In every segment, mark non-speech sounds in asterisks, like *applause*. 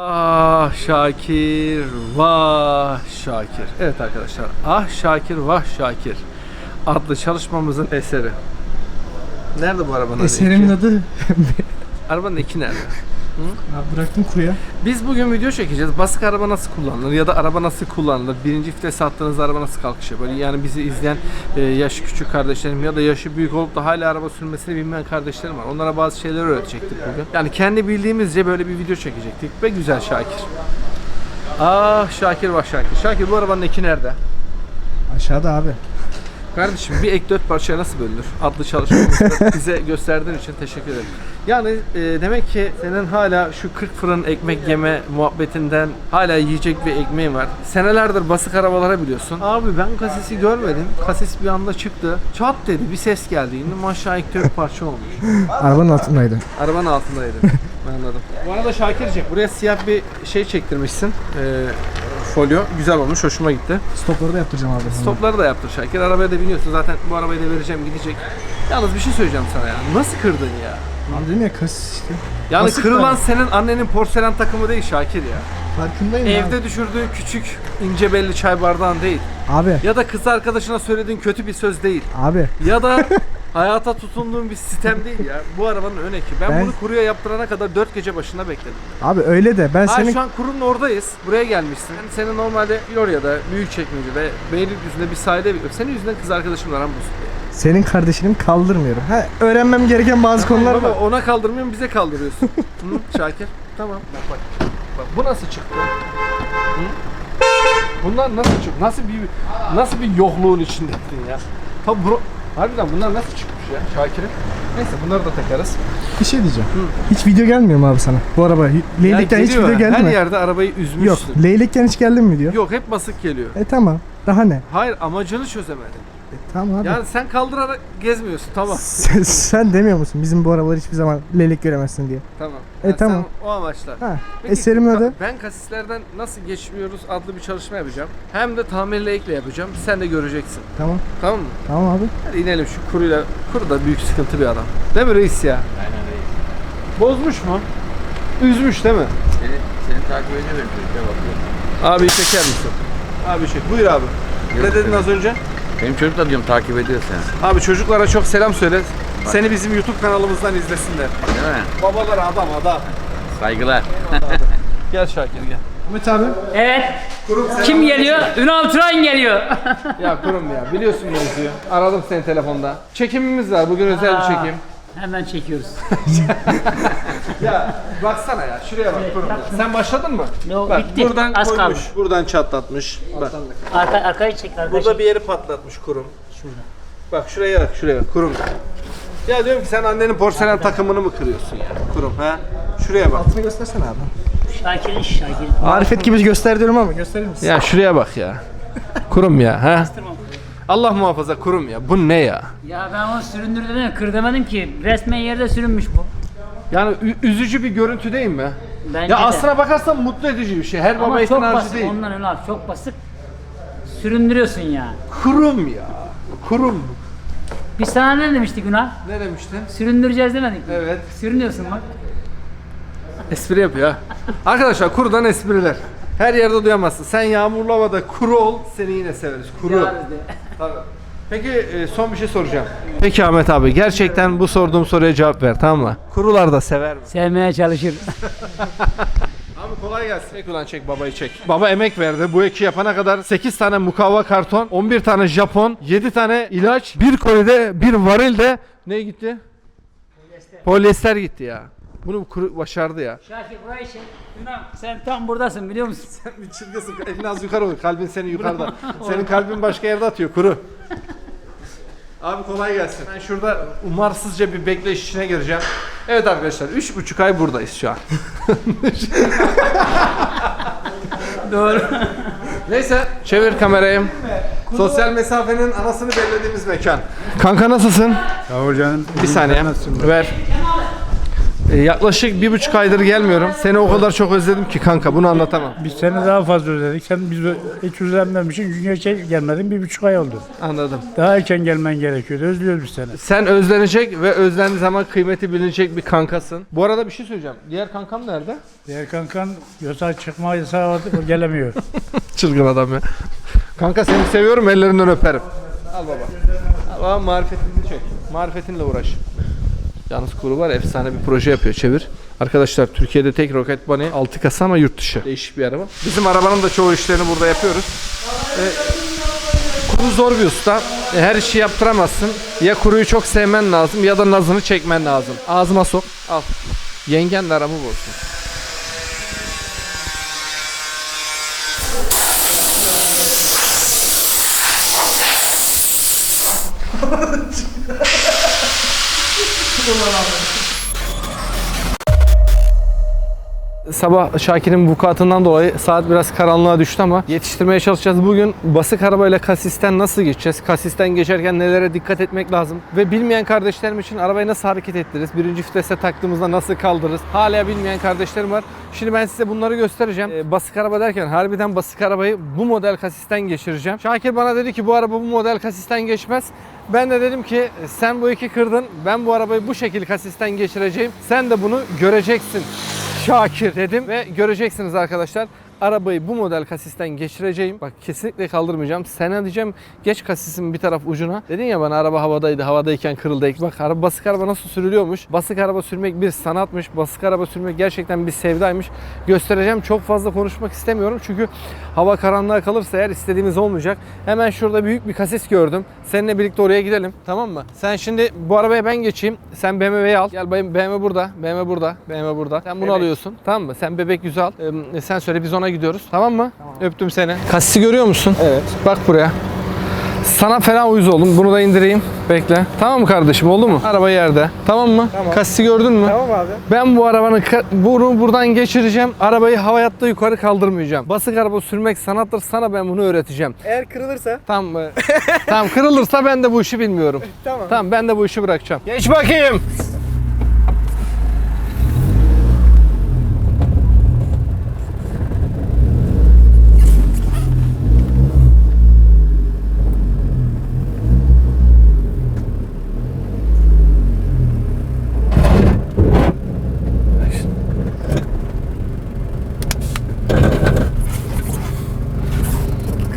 Ah Şakir, vah Şakir. Evet arkadaşlar, Ah Şakir, vah Şakir adlı çalışmamızın eseri. Nerede bu arabanın Eserimin eki? adı Arabanın eki nerede? Abi bıraktım kuruya. Biz bugün video çekeceğiz. Basık araba nasıl kullanılır ya da araba nasıl kullanılır? Birinci vites attığınızda araba nasıl kalkış yapar? Yani bizi izleyen e, yaşı küçük kardeşlerim ya da yaşı büyük olup da hala araba sürmesini bilmeyen kardeşlerim var. Onlara bazı şeyler öğretecektik bugün. Yani kendi bildiğimizce böyle bir video çekecektik ve güzel Şakir. Ah Şakir bak Şakir. Şakir bu arabanın eki nerede? Aşağıda abi. Kardeşim bir ek dört parçaya nasıl bölünür? Adlı çalışmamızda *laughs* bize gösterdiğin için teşekkür ederim. Yani e, demek ki senin hala şu 40 fırın ekmek yeme muhabbetinden hala yiyecek bir ekmeğin var. Senelerdir basık arabalara biliyorsun. Abi ben kasisi görmedim. Kasis bir anda çıktı. Çat dedi bir ses geldi. İndim aşağı ilk dört parça olmuş. Arabanın altındaydı. Arabanın altındaydı. *laughs* Anladım. Bu arada Şakir'cim buraya siyah bir şey çektirmişsin. E, folyo. Güzel olmuş. Hoşuma gitti. Stopları da yaptıracağım abi. Stopları da yaptır Şakir. Arabaya da biniyorsun. Zaten bu arabayı da vereceğim gidecek. Yalnız bir şey söyleyeceğim sana ya. Nasıl kırdın ya? Abi dedim ya kas işte. Yani Nasıl kırılan kırdın? senin annenin porselen takımı değil Şakir ya. Farkındayım Evde abi. düşürdüğün küçük ince belli çay bardağın değil. Abi. Ya da kız arkadaşına söylediğin kötü bir söz değil. Abi. Ya da *laughs* hayata tutunduğun bir sistem değil ya. Bu arabanın ön eki. Ben, Ben- bunu kuruya yaptırana kadar 4 gece başında bekledim. Abi öyle de ben Ha senin şu an kurunun oradayız. Buraya gelmişsin. Yani senin normalde Florya'da, Büyükçekmece'de, Beylikdüzü'nde bir sahilde bekliyorum. Senin yüzünden kız arkadaşımla aram bozuldu. senin kardeşinin kaldırmıyorum. Ha öğrenmem gereken bazı konular Baba var. ona kaldırmıyorsun bize kaldırıyorsun. *laughs* Hı, Şakir. Tamam. Bak bak. Bak bu nasıl çıktı? Hı? Bunlar nasıl çıktı? Nasıl bir nasıl bir yokluğun içindeydin ya? Tabi bro Harbiden bunlar nasıl çıkmış ya Şakir'in? Neyse bunları da takarız. Bir şey diyeceğim. Hiç video gelmiyor mu abi sana? Bu araba Leylik'ten Ya hiç video geldi Her mi? yerde arabayı üzmüşsün. Yok. Leylik'ten hiç geldi mi video? Yok hep basık geliyor. E tamam. Daha ne? Hayır amacını çözemedin. E, tamam abi. Yani sen kaldırarak gezmiyorsun tamam. *laughs* Sen, sen demiyor musun bizim bu arabaları hiçbir zaman leylek göremezsin diye? Tamam. E, Yani tamam. Sen o amaçla. Ha. Peki, Eserimin ka- adı Ben kasislerden nasıl geçmiyoruz adlı bir çalışma yapacağım. Hem de tamirle ekle yapacağım. Sen de göreceksin. Tamam. Tamam mı? Tamam abi. Hadi inelim şu kuruyla. Kuru da büyük sıkıntı bir adam. Değil mi reis ya? Aynen reis. Bozmuş mu? Üzmüş değil mi? Seni, seni takip ediyor benim çocuklar bakıyor. Abi çeker misin? Abi çek. Buyur abi. Ne dedin az önce? Benim çocuk da diyorum takip ediyor seni. Abi çocuklara çok selam söyle. Seni bizim YouTube kanalımızdan izlesinler. Değil mi? Babalar adam adam. Saygılar. *laughs* Gel Şakir gel. Ahmet abi. Evet. Kurum selam. Kim geliyor? Ünal Turan geliyor. Ya kurum ya biliyorsun mevzuyu. Aradım seni telefonda. Çekimimiz var bugün özel bir çekim. Hemen çekiyoruz. *laughs* Ya baksana ya şuraya bak kurum. Sen başladın mı? Yo, Bak bitti. buradan Az koymuş, kaldı. buradan çatlatmış. Bak Arka, arkayı çek arkayı burada çek. bir yeri patlatmış kurum. Bak şuraya bak şuraya bak kurum. Ya diyorum ki sen annenin porselen takımını mı kırıyorsun ya kurum ha? Şuraya bak. Altını göstersene abi. Şakir'in Şakir'in. Marifet gibi göster diyorum ama gösterir misin? Ya şuraya bak ya. Kurum ya ha? Allah muhafaza kurum ya. Bu ne ya? Ya ben onu süründür dedim kır demedim ki. Resmen yerde sürünmüş bu. Yani ü- üzücü bir görüntü değil mi? Bence ya de. aslına bakarsan mutlu edici bir şey. Her baba Ama yiğidin çok harcı basık değil. ondan Ünal çok basık. Süründürüyorsun ya. Kurum ya. Kurum. Biz sana ne demiştik Ünal? Ne demiştin? Süründüreceğiz demedik mi? Evet. Sürünüyorsun bak. Espri yapıyor ha. Arkadaşlar kurudan espriler. Her yerde duyamazsın. Sen yağmurlu havada kuru ol, seni yine severiz. Kuru. De. Tabii. Peki e, son bir şey soracağım. Peki Ahmet abi gerçekten bu sorduğum soruya cevap ver tamam mı? Kurular da sever mi? Sevmeye çalışır. *laughs* *laughs* Abi kolay gelsin. Çek ulan çek babayı çek. Baba emek verdi. Bu eki yapana kadar 8 tane mukavva karton, 11 tane Japon, 7 tane ilaç, bir kolide, bir varilde ne gitti? Polyester gitti ya. Bunu kuru başardı ya. Şakir burayı çek. Ünal sen tam buradasın biliyor musun? *laughs* Sen bir çılgısın. Elin az yukarı olur. Kalbin senin yukarıda. Senin kalbin başka yerde atıyor. Kuru. Abi kolay gelsin. Ben şurada umarsızca bir bekleyiş içine gireceğim. Evet arkadaşlar 3,5 ay buradayız şu an. *laughs* Doğru. Neyse çevir kamerayı. Sosyal mesafenin anasını bellediğimiz mekan. Kanka nasılsın? Sağ ol canım. Bir saniye. Ver. E, yaklaşık bir buçuk aydır gelmiyorum. Seni o kadar çok özledim ki kanka bunu anlatamam. Biz seni daha fazla özledik. Sen biz hiç özlenmemişsin. Çünkü erken gelmedin. Bir buçuk ay oldu. Anladım. Daha erken gelmen gerekiyordu. Özlüyoruz biz seni. Sen özlenecek ve özlendiği zaman kıymeti bilinecek bir kankasın. Bu arada bir şey söyleyeceğim. Diğer kankam nerede? Diğer kankan yasağı çıkma yasağı vardı. O gelemiyor. *laughs* Çılgın adam ya. Kanka seni seviyorum ellerinden öperim. Al baba. Al baba marifetini çek. Marifetinle uğraş. Yalnız kuru var efsane bir proje yapıyor çevir. Arkadaşlar Türkiye'de tek Rocket Bunny 6 kasa ama yurt dışı. Değişik bir araba. Bizim arabanın da çoğu işlerini burada yapıyoruz. Ee, kuru zor bir usta. E, her işi yaptıramazsın. Ya kuruyu çok sevmen lazım ya da nazını çekmen lazım. Ağzıma sok. Al. Yengenle aramı bozsun. Hoşçakalın abone Sabah Şakir'in vukuatından dolayı saat biraz karanlığa düştü ama yetiştirmeye çalışacağız. Bugün basık arabayla kasisten nasıl geçeceğiz? Kasisten geçerken nelere dikkat etmek lazım? Ve bilmeyen kardeşlerim için arabayı nasıl hareket ettiririz? Birinci vitese taktığımızda nasıl kaldırırız? Hala bilmeyen kardeşlerim var. Şimdi ben size bunları göstereceğim. Ee, basık araba derken harbiden basık arabayı bu model kasisten geçireceğim. Şakir bana dedi ki bu araba bu model kasisten geçmez. Ben de dedim ki sen bu iki kırdın. Ben bu arabayı bu şekilde kasisten geçireceğim. Sen de bunu göreceksin. Şakir dedim ve göreceksiniz arkadaşlar. Arabayı bu model kasisten geçireceğim. Bak kesinlikle kaldırmayacağım. Sana diyeceğim geç kasisin bir taraf ucuna. Dedin ya bana araba havadaydı. Havadayken kırıldı. Bak araba basık araba nasıl sürülüyormuş. Basık araba sürmek bir sanatmış. Basık araba sürmek gerçekten bir sevdaymış. Göstereceğim. Çok fazla konuşmak istemiyorum. Çünkü hava karanlığa kalırsa eğer istediğimiz olmayacak. Hemen şurada büyük bir kasis gördüm. Seninle birlikte oraya gidelim. Tamam mı? Sen şimdi bu arabaya ben geçeyim. Sen BMW'yi al. Gel bayım BMW burada. BMW burada. BMW burada. Sen bunu alıyorsun. Tamam mı? Sen bebek yüzü al. Ee, sen söyle biz ona gidiyoruz. Tamam mı? Öptüm seni. Kasisi görüyor musun? Evet. Bak buraya. Sana fena uyuz oldum. Bunu da indireyim. Bekle. Tamam mı kardeşim? Oldu mu? Araba yerde. Tamam mı? Tamam. Kasisi gördün mü? Tamam abi. Ben bu arabanın bunu buradan geçireceğim. Arabayı hayatta yukarı kaldırmayacağım. Basık araba sürmek sanattır. Sana ben bunu öğreteceğim. Eğer kırılırsa Tamam mı? tamam kırılırsa ben de bu işi bilmiyorum. tamam. Tamam ben de bu işi bırakacağım. Geç bakayım.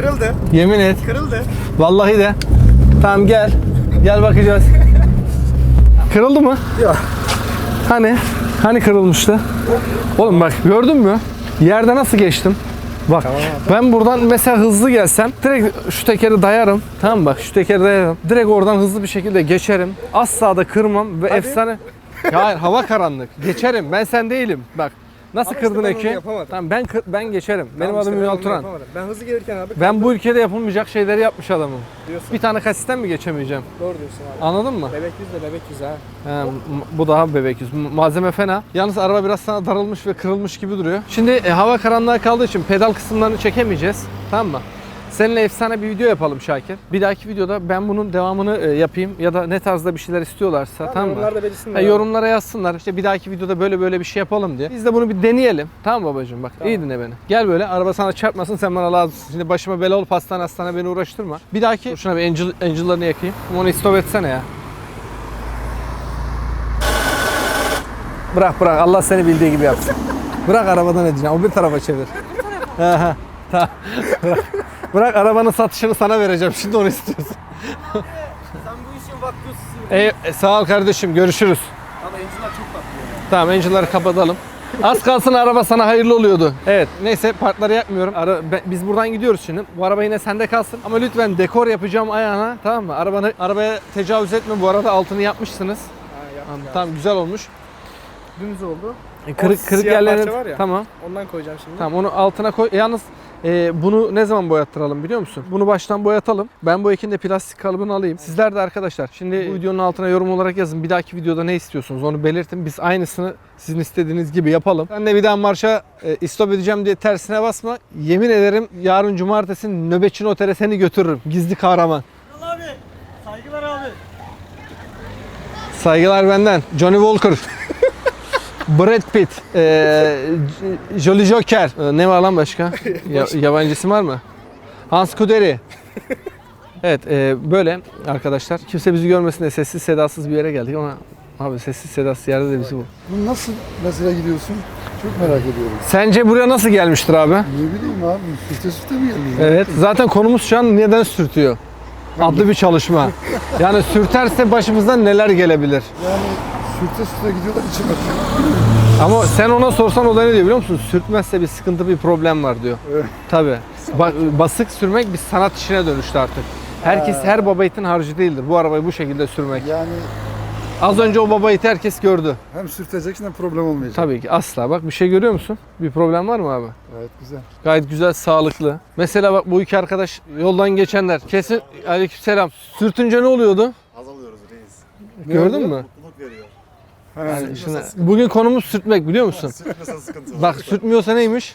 Kırıldı. Yemin et. Kırıldı. Vallahi de. Tamam gel. Gel bakacağız. Kırıldı mı? Yok. Hani? Hani kırılmıştı? Oğlum bak gördün mü? Yerde nasıl geçtim? Bak ben buradan mesela hızlı gelsem direkt şu tekeri dayarım. Tamam bak şu tekeri dayarım. Direkt oradan hızlı bir şekilde geçerim. Asla da kırmam ve efsane. Ya hayır hava karanlık. Geçerim. Ben sen değilim. Bak nasıl Ama işte kırdın ben onu Eki? yapamadım. Tamam ben kır- ben geçerim. Benim Tamam işte adım ben Ünal onu Turan. yapamadım. Ben hızlı gelirken abi Ben bu ülkede yapılmayacak şeyleri yapmış adamım. diyorsun. Bir tane kasisten mi geçemeyeceğim? Doğru diyorsun abi. Anladın mı? Bebek yüz de bebek yüz ha. He, m- bu daha bebek yüz. M- Malzeme fena. Yalnız araba biraz sana darılmış ve kırılmış gibi duruyor. Şimdi e, hava karanlığa kaldığı için pedal kısımlarını çekemeyeceğiz. Tamam mı? Seninle efsane bir video yapalım Şakir. Bir dahaki videoda ben bunun devamını e, yapayım ya da ne tarzda bir şeyler istiyorlarsa tamam, mı? Yorumlarda belirsinler. Ha, yorumlara yazsınlar. İşte bir dahaki videoda böyle böyle bir şey yapalım diye. Biz de bunu bir deneyelim. Tamam babacığım bak. iyi dinle beni. Gel böyle araba sana çarpmasın sen bana lazımsın. Şimdi başıma bela olup hastane hastane beni uğraştırma. Bir dahaki şuna bir angel, angel'larını yakayım. Onu istop etsene ya. Bırak bırak Allah seni bildiği gibi yapsın. bırak arabadan edeceğim. O bir tarafa çevir. Aha, tamam. *laughs* bırak. arabanın satışını sana vereceğim. Şimdi onu istiyorsun. Sen bu işin vaktiyorsun. Ey, e, sağ ol kardeşim. Görüşürüz. Ama Angel'lar çok tatlı ya. Tamam Angel'ları kapatalım. Az kalsın araba sana hayırlı oluyordu. Evet neyse parkları yakmıyorum. Ara, ben- biz buradan gidiyoruz şimdi. Bu araba yine sende kalsın. Ama lütfen dekor yapacağım ayağına tamam mı? Arabanı arabaya tecavüz etme. Bu arada altını yapmışsınız. Ha Tamam, tamam güzel olmuş. Dümdüz oldu. E, Kırık kırık siyah yerlerini parça var ya. tamam. Ondan koyacağım şimdi. Tamam onu altına koy. Yalnız e, bunu ne zaman boyattıralım biliyor musun? Bunu baştan boyatalım. Ben bu ekin de plastik kalıbını alayım. Sizler de arkadaşlar şimdi bu videonun altına yorum olarak yazın. Bir dahaki videoda ne istiyorsunuz onu belirtin. Biz aynısını sizin istediğiniz gibi yapalım. Ben de bir daha marşa e, istop edeceğim diye tersine basma. Yemin ederim yarın cumartesi nöbetçi notere seni götürürüm. Gizli kahraman. abi. Saygılar abi. Saygılar benden. Johnny Walker. *laughs* Brad Pitt, e, Jolly Joker. E, ne var lan başka? *laughs* Ya, yabancısı var mı? Hans Kuderi. Evet e, böyle arkadaşlar. Kimse bizi görmesin diye sessiz sedasız bir yere geldik ama abi sessiz sedasız yerde de bizi bu. Bu nasıl mesela gidiyorsun? Çok merak ediyorum. Sence buraya nasıl gelmiştir abi? Ne bileyim abi, süfte süfte mi geldin? Evet. Zaten konumuz şu an neden sürtüyor? Adlı bir çalışma. Yani sürterse başımızdan neler gelebilir? Yani süfte süfte gidiyorlar içime. Ama sen ona sorsan o da ne diyor biliyor musun? Sürtmezse bir sıkıntı bir problem var diyor. Evet. Tabii. Ba- basık sürmek bir sanat işine dönüştü artık. Herkes her baba harcı değildir. Bu arabayı bu şekilde sürmek. Yani Az önce o baba herkes gördü. hem sürteceksin hem problem olmayacak. Tabii ki asla. Bak bir şey görüyor musun? Bir problem var mı abi? Gayet güzel. Gayet güzel, sağlıklı. Mesela bak bu iki arkadaş yoldan geçenler. Kesin aleykümselam. Sürtünce ne oluyordu? Azalıyoruz reis. Gördün mü? Mutluluk veriyor. Yani şimdi, bugün konumuz sürtmek biliyor musun? Sürtmesen sıkıntı var. Bak sürtmüyorsa neymiş?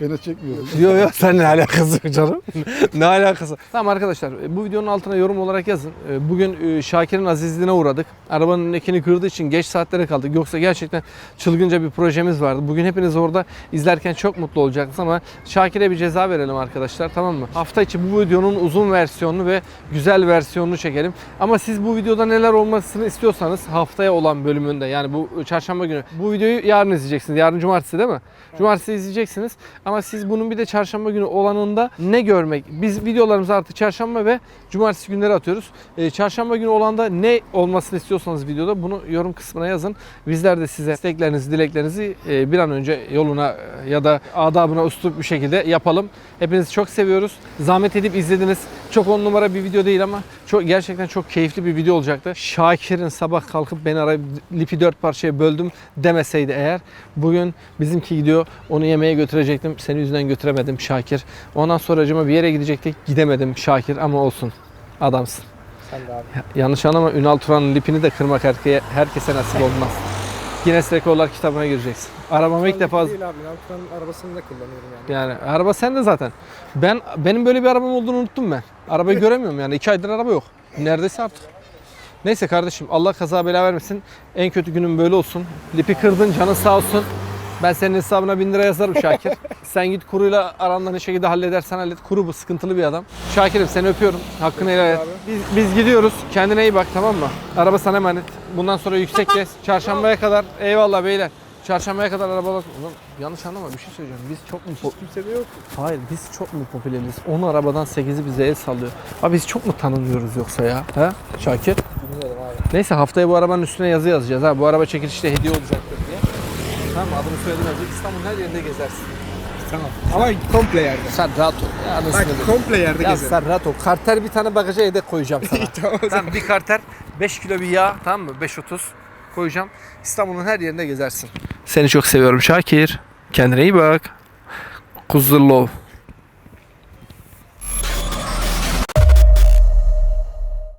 Beni çekmiyorum. *laughs* Yok yok sen ne alakası var canım? *laughs* ne alakası? Tamam arkadaşlar e, bu videonun altına yorum olarak yazın. E, Bugün e, Şakir'in azizliğine uğradık. Arabanın ekini kırdığı için geç saatlere kaldık. Yoksa gerçekten çılgınca bir projemiz vardı. Bugün hepiniz orada izlerken çok mutlu olacaksınız ama Şakir'e bir ceza verelim arkadaşlar tamam mı? Hafta içi bu videonun uzun versiyonunu ve güzel versiyonunu çekelim. Ama siz bu videoda neler olmasını istiyorsanız haftaya olan bölümünde yani bu çarşamba günü bu videoyu yarın izleyeceksiniz. Yarın cumartesi değil mi? Cumartesi izleyeceksiniz. Ama siz bunun bir de çarşamba günü olanında ne görmek? Biz videolarımızı artık çarşamba ve cumartesi günleri atıyoruz. Ee, çarşamba günü olanda ne olmasını istiyorsanız videoda bunu yorum kısmına yazın. Bizler de size isteklerinizi, dileklerinizi e, bir an önce yoluna e, ya da adabına üslup bir şekilde yapalım. Hepinizi çok seviyoruz. Zahmet edip izlediniz. Çok on numara bir video değil ama çok gerçekten çok keyifli bir video olacaktı. Şakir'in sabah kalkıp beni arayıp lipi dört parçaya böldüm demeseydi eğer bugün bizimki gidiyor onu yemeğe götürecektim. Seni yüzünden götüremedim Şakir. Ondan sonracıma bir yere gidecektik. Gidemedim Şakir ama olsun. Adamsın. Sen de abi. Yanlış anlama Ünal Turan'ın lipini de kırmak herkese, herkese nasip olmaz. Guinness Rekorlar kitabına gireceksin. Arabama ilk defa Değil abi. Alturan'ın arabasını da kullanıyorum yani. yani araba sende zaten. Ben benim böyle bir arabam olduğunu unuttum ben. Arabayı göremiyorum yani. iki aydır araba yok. Neredeyse artık. Neyse kardeşim Allah kaza bela vermesin. En kötü günün böyle olsun. Lipi kırdın canın sağ olsun. Ben senin hesabına bin lira yazarım Şakir. *laughs* Sen git kuruyla aranla ne şekilde halledersen hallet. Kuru bu sıkıntılı bir adam. Şakir'im seni öpüyorum. Hakkını helal et. Biz, biz gidiyoruz. Kendine iyi bak tamam mı? Araba sana emanet. Bundan sonra yüksek kes. Çarşambaya kadar eyvallah beyler. Çarşambaya kadar arabalar... Ulan yanlış anlama bir şey söyleyeceğim. Biz çok mu... Kimse de yok. Hayır biz çok mu popüleriz? 10 arabadan 8'i bize el sallıyor. Abi biz çok mu tanınıyoruz yoksa ya? He? Şakir? Neyse haftaya bu arabanın üstüne yazı yazacağız ha. Bu araba çekilişte hediye diye. Tamam mı? adını soyadını yazacak. İstanbul'un her yerinde gezersin. Tamam. Ama komple yerde. Sen rahat ol. Ya, anasını Bak satayım. komple yerde ya gezerim. sen rahat ol. Karter bir tane bagaja yedek koyacağım sana. *laughs* tamam o zaman. tamam bir karter 5 kilo bir yağ tamam mı? 5.30 koyacağım. İstanbul'un her yerinde gezersin. Seni çok seviyorum Şakir. Kendine iyi bak. Kuzurlov.